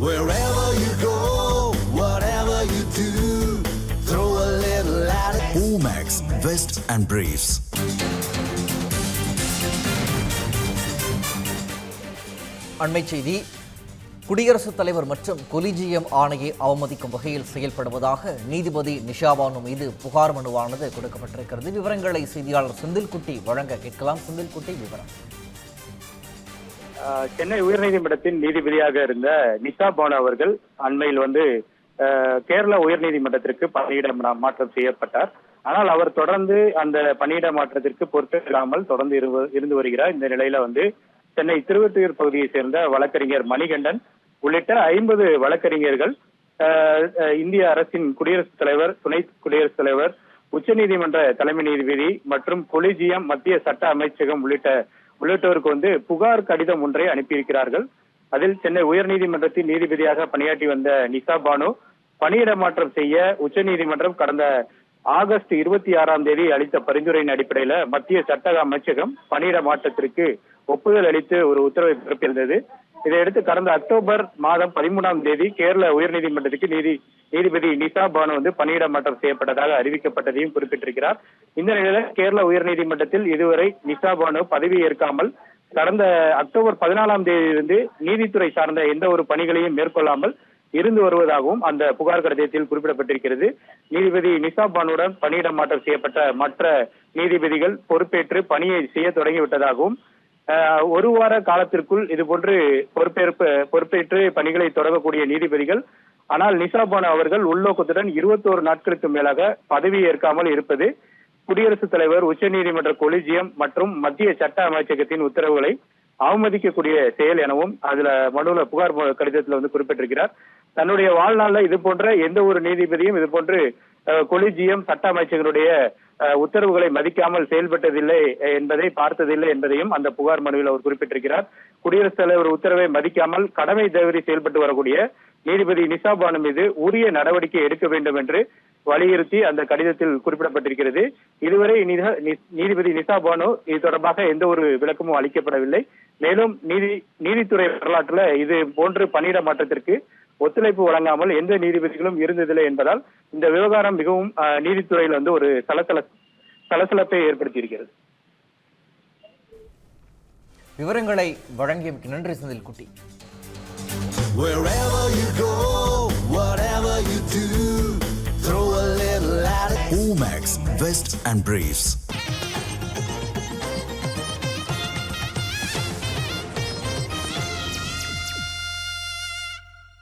Wherever you go, whatever you do, throw a little at it. Omax, Vest and Briefs. அண்மைச் செய்தி குடியரசுத் தலைவர் மற்றும் collegium ஆணையை அவமதிக்கும் வகையில் செயல்படுவதாக நீதிபதி நிஷாபானு மீது புகார் மனுவானது கொடுக்கப்பட்டிருக்கிறது விவரங்களை செய்தியாளர் செந்தில்குட்டி வழங்க கேட்கலாம் செந்தில்குட்டி விவரம் சென்னை உயர்நீதிமன்றத்தின் நீதிபதியாக இருந்த நிஷா போனா அவர்கள் அண்மையில் வந்து கேரள உயர்நீதிமன்றத்திற்கு பணியிட மாற்றம் செய்யப்பட்டார். ஆனால் அவர் தொடர்ந்து அந்த பணியிட மாற்றத்திற்கு பொறுப்பேற்காமல் தொடர்ந்து இருந்து வருகிறார். இந்த நிலையில வந்து சென்னை திருவொற்றியூர் பகுதியை சேர்ந்த வழக்கறிஞர் மணிகண்டன் உள்ளிட்ட ஐம்பது வழக்கறிஞர்கள் ஆஹ் இந்திய அரசின் குடியரசுத் தலைவர் துணை குடியரசுத் தலைவர் உச்சநீதிமன்ற தலைமை நீதிபதி மற்றும் கொலிஜியம் மத்திய சட்ட அமைச்சகம் உள்ளிட்ட உள்ளிட்டோருக்கு வந்து புகார் கடிதம் ஒன்றை அனுப்பியிருக்கிறார்கள். அதில் சென்னை உயர்நீதிமன்றத்தின் நீதிபதியாக பணியாற்றி வந்த நிசா பானு பணியிட மாற்றம் செய்ய உச்சநீதிமன்றம் கடந்த ஆகஸ்ட் இருபத்தி ஆறாம் தேதி அளித்த பரிந்துரையின் அடிப்படையில மத்திய சட்ட அமைச்சகம் பணியிட மாற்றத்திற்கு ஒப்புதல் அளித்து ஒரு உத்தரவை பிறப்பிருந்தது இதையடுத்து கடந்த அக்டோபர் மாதம் பதிமூணாம் தேதி கேரள உயர்நீதிமன்றத்துக்கு நீதி நீதிபதி நிசா பானு வந்து பணியிட மாற்றம் செய்யப்பட்டதாக அறிவிக்கப்பட்டதையும் குறிப்பிட்டிருக்கிறார். இந்த நிலையில கேரள உயர்நீதிமன்றத்தில் இதுவரை நிசா பானு பதவி ஏற்காமல் கடந்த அக்டோபர் பதினாலாம் தேதியிலிருந்து நீதித்துறை சார்ந்த எந்த ஒரு பணிகளையும் மேற்கொள்ளாமல் இருந்து வருவதாகவும் அந்த புகார் கடிதத்தில் குறிப்பிடப்பட்டிருக்கிறது. நீதிபதி நிசா பானுடன் பணியிட மாற்றம் செய்யப்பட்ட மற்ற நீதிபதிகள் பொறுப்பேற்று பணியை செய்ய தொடங்கிவிட்டதாகவும் ஒரு வார காலத்திற்குள் இது போன்று பொறுப்பேற்பு பொறுப்பேற்று பணிகளை தொடங்கக்கூடிய நீதிபதிகள் ஆனால் நிசாபான அவர்கள் உள்நோக்கத்துடன் இருபத்தோரு நாட்களுக்கு மேலாக பதவி ஏற்காமல் இருப்பது குடியரசுத் தலைவர் உச்சநீதிமன்ற கொலிஜியம் மற்றும் மத்திய சட்ட அமைச்சகத்தின் உத்தரவுகளை அவமதிக்கக்கூடிய செயல் எனவும் அதுல மனுல புகார் கடிதத்தில் கடிதத்துல வந்து குறிப்பிட்டிருக்கிறார். தன்னுடைய வாழ்நாள்ல இது போன்ற எந்த ஒரு நீதிபதியும் இது போன்று கொலிஜியம் சட்ட அமைச்சகருடைய உத்தரவுகளை மதிக்காமல் செயல்பட்டதில்லை என்பதை பார்த்ததில்லை என்பதையும் அந்த புகார் மனுவில் அவர் குறிப்பிட்டிருக்கிறார். குடியரசுத் தலைவர் உத்தரவை மதிக்காமல் கடமை தவறி செயல்பட்டு வரக்கூடிய நீதிபதி நிசா பானு மீது உரிய நடவடிக்கை எடுக்க வேண்டும் என்று வலியுறுத்தி அந்த கடிதத்தில் குறிப்பிடப்பட்டிருக்கிறது. இதுவரை நீதிபதி நிசா பானு இது தொடர்பாக எந்த ஒரு விளக்கமும் அளிக்கப்படவில்லை. மேலும் நீதி நீதித்துறை வரலாற்றுல இது போன்று பணியிட மாற்றத்திற்கு ஒத்துழைப்பு வழங்காமல் எந்த நீதிபதிகளும் இருந்ததில்லை என்பதால் இந்த விவகாரம் மிகவும் நீதித்துறையில் வந்து ஒரு சலசல சலசலப்பை ஏற்படுத்தியிருக்கிறது விவரங்களை வழங்கியமைக்கு நன்றி செந்தில்குட்டி Wherever you go, whatever you do, throw a little at it. Omax, Vest and Briefs.